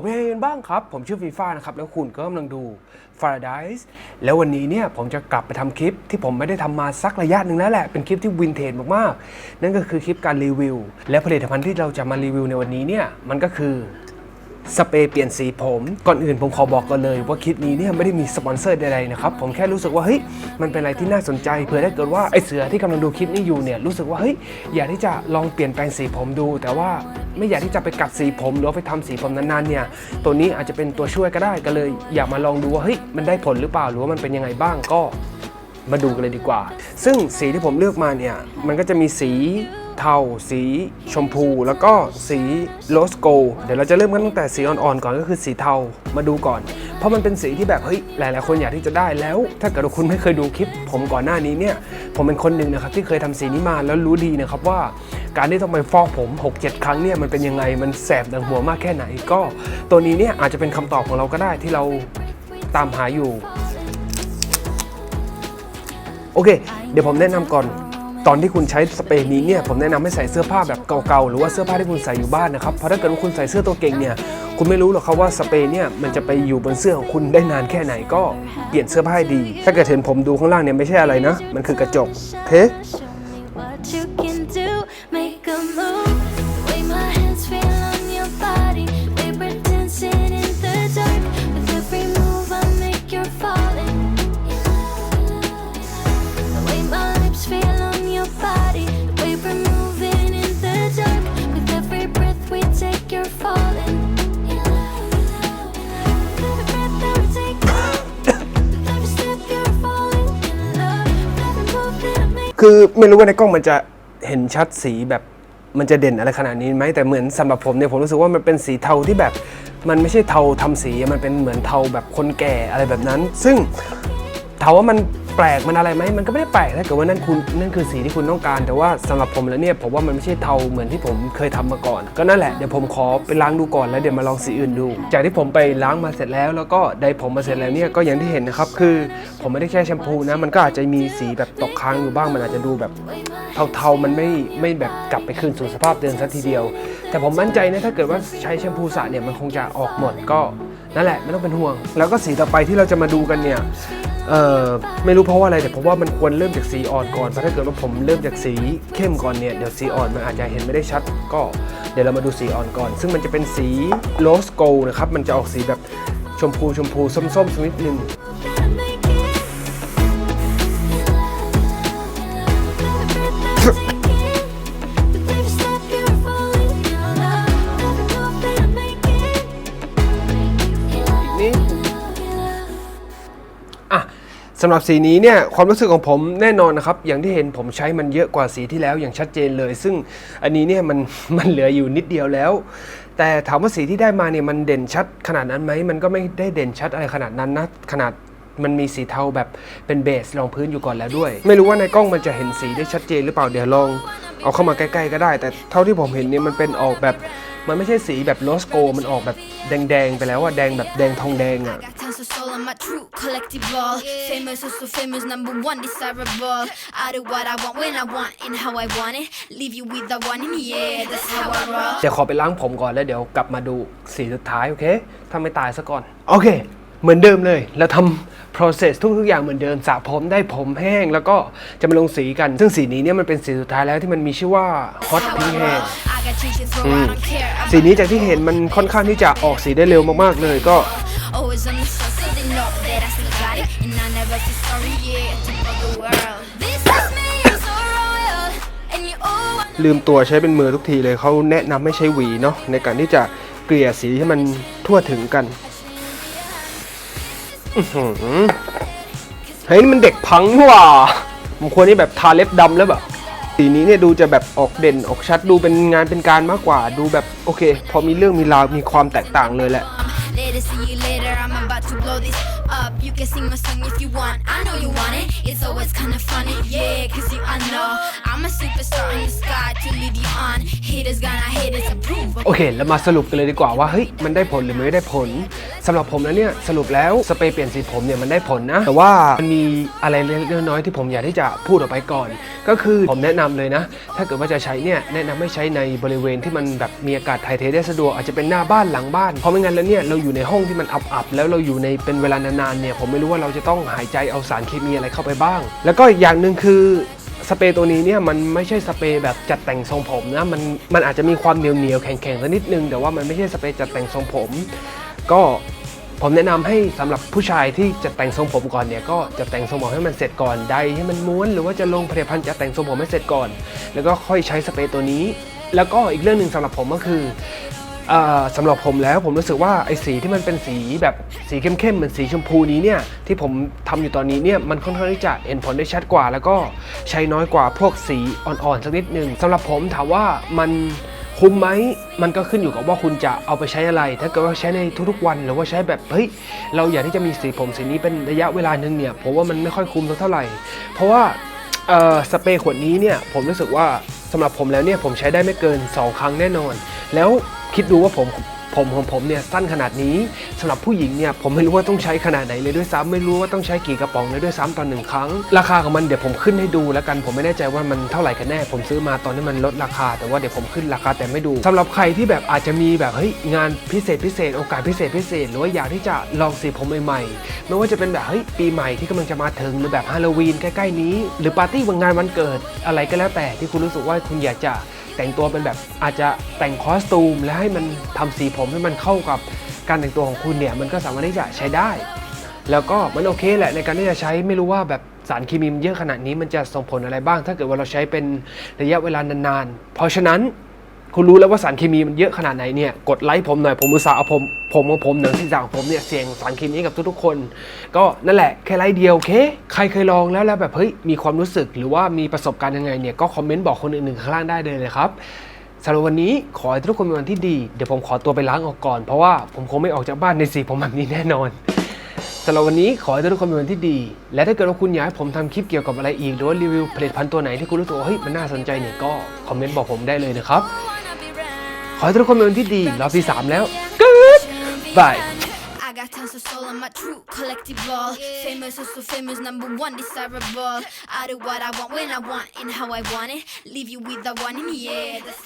เป็นยังไงบ้างครับ ผมชื่อฟีฟ่านะครับ แล้วคุณก็กำลังดู Paradise แล้ววันนี้เนี่ยผมจะกลับไปทำคลิปที่ผมไม่ได้ทำมาสักระยะหนึ่งแล้วแหละ เป็นคลิปที่วินเทจมากๆ นั่นก็คือคลิปการรีวิว และผลิตภัณฑ์ที่เราจะมารีวิวในวันนี้เนี่ย มันก็คือ สเปรย์เปลี่ยนสีผม ก่อนอื่นผมขอบอกก่อนเลย ว่าคลิปนี้เนี่ยไม่ได้มีสปอนเซอร์ใดๆนะครับ ผมแค่รู้สึกว่าเฮ้ยมันเป็นอะไรที่น่าสนใจเผื่อถ้เกิดว่าไอเสือที่กำลังดูคลิปนี้อยู่เนี่ยรู้สึกว่าเฮ้ยอยากที่จะลองเปลี่ยนแปลงสีผมดู แต่ว่าไม่อยากที่จะไปกัดสีผมหรือไปทำสีผมนานๆเนี่ยตัวนี้อาจจะเป็นตัวช่วยก็ได้ก็เลย อยากมาลองดูว่าเฮ้ยมันได้ผลหรือเปล่าหรือว่ามันเป็นยังไงบ้างก็มาดูกันเลยดีกว่า ซึ่งสีที่ผมเลือกมาเนี่ยมันก็จะมีสี เทา สีชมพู แล้วก็สีโรสโก เดี๋ยวเราจะเริ่มกันตั้งแต่สีอ่อนๆก่อนก็คือสีเทามาดูก่อน เพราะมันเป็นสีที่แบบเฮ้ยหลายๆคนอยากที่จะได้แล้ว ถ้าเกิดคุณไม่เคยดูคลิป ผมก่อนหน้านี้เนี่ย ผมเป็นคนหนึ่งนะครับที่เคยทำสีนี้มาแล้วรู้ดีนะครับว่าการที่ต้องไปฟอกผม 6-7 ครั้งเนี่ยมันเป็นยังไงมันแสบดังหัวมากแค่ไหน ก็ตัวนี้เนี่ยอาจจะเป็นคำตอบของเราก็ได้ที่เราตามหาอยู่ โอเค เดี๋ยวผมแนะนำก่อน ตอนที่คุณใช้สเปรย์นี้เนี่ยผมแนะนำให้ใส่เสื้อผ้าแบบเก่าๆหรือว่าเสื้อผ้าที่คุณใส่อยู่บ้านนะครับเพราะถ้าเกิดว่าคุณใส่เสื้อตัวเก่งเนี่ยคุณไม่รู้หรอกครับว่าสเปรย์เนี่ยมันจะไปอยู่บนเสื้อของคุณได้นานแค่ไหนก็เปลี่ยนเสื้อผ้าให้ดี ถ้าเกิดเห็นผมดูข้างล่างเนี่ยไม่ใช่อะไรนะ มันคือกระจกโอเค คือไม่รู้ว่าในกล้องมันจะเห็นชัดสีแบบมันจะเด่นอะไรขนาดนี้ไหมแต่เหมือนสำหรับผมเนี่ยผมรู้สึกว่ามันเป็นสีเทาที่แบบ มันไม่ใช่เทาทำสีมันเป็นเหมือนเทาแบบคนแก่อะไรแบบนั้น ซึ่ง ถามว่ามันแปลกมันอะไรไหมมันก็ไม่ได้แปลกถ้าเกิดว่านั่นคุณนั่นคือสีที่คุณต้องการ แต่ว่าสำหรับผมแล้วเนี่ยผมว่ามันไม่ใช่เทาเหมือนที่ผมเคยทำมาก่อน ก็นั่นแหละเดี๋ยวผมขอไปล้างดูก่อนแล้วเดี๋ยวมาลองสีอื่นดู จากที่ผมไปล้างมาเสร็จแล้ว แล้วก็ได้ผมมาเสร็จแล้วเนี่ยก็อย่างที่เห็นนะครับคือผมไม่ได้แค่แชมพูนะมันก็อาจจะมีสีแบบตกค้างอยู่บ้างมันอาจจะดูแบบเทาๆมันไม่ไม่แบบกลับไปคืนสู่สภาพเดิมสักทีเดียว แต่ผมมั่นใจนะถ้าเกิดว่าใช้แชมพูสระเนี่ยมันคงจะออกหมดก็นั่นแหละไม่ต้องเป็นห่วง แล้วก็สีต่อไปที่เราจะมาดูกันเนี่ย เออไม่รู้เพราะว่าอะไรแต่ผมว่ามันควรเริ่มจากสีอ่อนก่อนเพราะถ้าเกิดว่าผมเริ่มจากสีเข้มก่อนเนี่ยเดี๋ยวสีอ่อนมันอาจจะเห็นไม่ได้ชัด ก็เดี๋ยวเรามาดูสีอ่อนก่อน ซึ่งมันจะเป็นสีโรสโกลนะครับมันจะออกสีแบบชมพูชมพูส้มๆสักนิดนึง สำหรับสีนี้เนี่ยความรู้สึกของผมแน่นอนนะครับ อย่างที่เห็นผมใช้มันเยอะกว่าสีที่แล้วอย่างชัดเจนเลย ซึ่งอันนี้เนี่ยมันมันเหลืออยู่นิดเดียวแล้ว แต่ถามว่าสีที่ได้มาเนี่ยมันเด่นชัดขนาดนั้นไหมมันก็ไม่ได้เด่นชัดอะไรขนาดนั้นนะขนาดมันมีสีเทาแบบเป็นเบสรองพื้นอยู่ก่อนแล้วด้วย ไม่รู้ว่าในกล้องมันจะเห็นสีได้ชัดเจนหรือเปล่าเดี๋ยวลองเอาเข้ามาใกล้ๆก็ได้ แต่เท่าที่ผมเห็นเนี่ยมันเป็นออกแบบ มันไม่ใช่สีแบบโรสโกมันออกแบบแดงๆไปแล้วอะแดงแบบแดงทองแดงอะ Got tons of soul on my true collective ball. Famous, so so famous, number one desirable. I do what I want when I want and how I want it. Leave you with the one in yeah, that's how I roll. เดี๋ยวขอไปล้างผมก่อนแล้วเดี๋ยวกลับมาดูสีสุดท้าย โอเค ถ้าไม่ตายซะก่อน โอเค เหมือนเดิมเลยแล้วทำ process ทุกๆอย่างเหมือนเดิมสระผมได้ผมแห้ง แล้วก็จะมาลงสีกัน ซึ่งสีนี้เนี่ยมันเป็นสีสุดท้ายแล้วที่มันมีชื่อว่า hot pink hair สีนี้จากที่เห็นมันค่อนข้างที่จะออกสีได้เร็วมากๆเลยก็ ลืมตัวใช้เป็นมือทุกทีเลยเขาแนะนำให้ใช้หวีเนาะในการที่จะเกลี่ยสีให้มันทั่วถึงกัน เฮ้ยนี่มันเด็กพังนี่หว่าผมควรนี่แบบทาเล็บดำแล้วแบบสีนี้เนี่ยดูจะแบบออกเด่นออกชัดดูเป็นงานเป็นการมากกว่า ดูแบบโอเค พอมีเรื่องมีราวมีความแตกต่างเลยแหละ can sing my song if you want. I know you want it. It's always kind of funny, yeah. Cause you, I know I'm a superstar in the sky to lead you on. Haters gonna hate us approve. โอเคแล้วมาสรุปกันเลยดีกว่าว่าเฮ้ยมันได้ผลหรือไม่ได้ผลสำหรับผมแล้วเนี่ยสรุปแล้วสเปรย์เปลี่ยนสีผมเนี่ยมันได้ผลนะ แต่ว่ามันมีอะไรเล็กๆน้อยๆที่ผมอยากที่จะพูดออกไปก่อน ก็คือผมแนะนำเลยนะ ถ้าเกิดว่าจะใช้เนี่ยแนะนำให้ใช้ในบริเวณที่มันแบบมีอากาศถ่ายเทได้สะดวกอาจจะเป็นหน้าบ้านหลังบ้านเพราะไม่งั้นแล้วเนี่ยเราอยู่ในห้องที่มันอับๆแล้วเราอยู่ในเป็นเวลานานๆเนี่ยผมไม่รู้ว่าเราจะต้องหายใจเอาสารเคมีอะไรเข้าไปบ้าง แล้วก็อีกอย่างหนึ่งคือสเปรย์ตัวนี้เนี่ยมันไม่ใช่สเปรย์แบบจัดแต่งทรงผมนะมันมันอาจจะมีความเหนียวเหนียวแข็งแข็งสักนิดนึงแต่ว่ามันไม่ใช่สเปรย์จัดแต่งทรงผม ก็ผมแนะนำให้สำหรับผู้ชายที่จะแต่งทรงผมก่อนเนี่ยก็จะแต่งทรงผมให้มันเสร็จก่อนใดให้มันม้วนหรือว่าจะลงผลิตภัณฑ์จะแต่งทรงผมให้เสร็จก่อน แล้วก็ค่อยใช้สเปรย์ตัวนี้ แล้วก็อีกเรื่องหนึ่งสำหรับผมก็คือ สำหรับผมแล้วผมรู้สึกว่าไอ้สีที่มันเป็นสีแบบสีเข้มๆเหมือนสีชมพูนี้เนี่ยที่ผมทำอยู่ตอนนี้เนี่ยมันค่อนข้างที่จะเห็นผลได้ชัดกว่า แล้วก็ใช้น้อยกว่าพวกสีอ่อนๆสักนิดหนึ่งสำหรับผมถามว่ามันคุ้มไหมมันก็ขึ้นอยู่กับว่าคุณจะเอาไปใช้อะไร ถ้าเกิดว่าใช้ในทุกๆวันหรือว่าใช้แบบเฮ้ยเราอยากที่จะมีสีผมสีนี้เป็นระยะเวลาหนึ่งเนี่ยผมว่ามันไม่ค่อยคุ้มเท่าไหร่ เพราะว่าสเปรย์ขวดนี้เนี่ยผมรู้สึกว่าสำหรับผมแล้วเนี่ยผมใช้ได้ไม่เกิน 2 ครั้งแน่นอน แล้ว คิดดูว่าผมผมของผมเนี่ยสั้นขนาดนี้สำหรับผู้หญิงเนี่ยผมไม่รู้ว่าต้องใช้ขนาดไหนเลยด้วยซ้ำไม่รู้ว่าต้องใช้กี่กระป๋องเลยด้วยซ้ำตอนหนึ่งครั้ง ราคาของมันเดี๋ยวผมขึ้นให้ดูแล้วกันผมไม่แน่ใจว่ามันเท่าไหร่กันแน่ ผมซื้อมาตอนนี้มันลดราคา แต่ว่าเดี๋ยวผมขึ้นราคาแต่ไม่ดูสำหรับใครที่แบบอาจจะมีแบบเฮ้ยงานพิเศษพิเศษโอกาสพิเศษพิเศษ หรือว่าอยากที่จะลองสีผมใหม่ๆไม่ว่าจะเป็นแบบเฮ้ยปีใหม่ที่กำลังจะมาถึงหรือแบบฮาโลวีนใกล้ๆนี้ หรือปาร์ตี้วันงานวันเกิดอะไรก็แล้วแต่ที่คุณรู้สึกว่าคุณอยากจะ แต่งตัวเป็นแบบอาจจะแต่งคอสตูม และให้มันทำสีผมให้มันเข้ากับการแต่งตัวของคุณเนี่ยมันก็สามารถที่จะใช้ได้ แล้วก็มันโอเคแหละในการที่จะใช้ไม่รู้ว่าแบบสารเคมีมันเยอะขนาดนี้มันจะส่งผลอะไรบ้าง ถ้าเกิดว่าเราใช้เป็นระยะเวลานานๆ เพราะฉะนั้น คุณรู้แล้วว่าสารเคมีมันเยอะขนาดไหนเนี่ยกดไลค์ผมหน่อยผมอุตส่าห์เอาผมผมของผมหนังศีรษะของผมเนี่ยเสี่ยงสารเคมีกับทุกๆคน ก็นั่นแหละแค่ไลค์เดียวโอเค ใครเคยลองแล้วแล้วแบบเฮ้ยมีความรู้สึกหรือว่ามีประสบการณ์ยังไงเนี่ยก็คอมเมนต์บอกคนอื่นๆข้างล่างได้เลยนะครับสำหรับวันนี้ขอให้ทุกคนเป็นวันที่ดี เดี๋ยวผมขอตัวไปล้างออกก่อน เพราะว่าผมคงไม่ออกจากบ้านในสีผมแบบนี้แน่นอนสำหรับวันนี้ขอให้ทุกคนเป็นวันที่ดี และถ้าเกิดว่าคุณอยากให้ผมทำคลิปเกี่ยวกับอะไรอีกหรือว่ารีวิวผลิตภัณฑ์ตัวไหนที่คุณรู้สึกว่าเฮ้ยมันน่าสนใจเนี่ยก็คอมเมนต์บอกผมได้เลยนะครับ ขอให้ทุกคนเป็นวันที่ดีรอบที่สามแล้ว Good Bye I got tons of soul on my true collectible. Famous, so so famous, number one desirable. I do what I want when I want and how I want it. Leave you with the one in the air. That's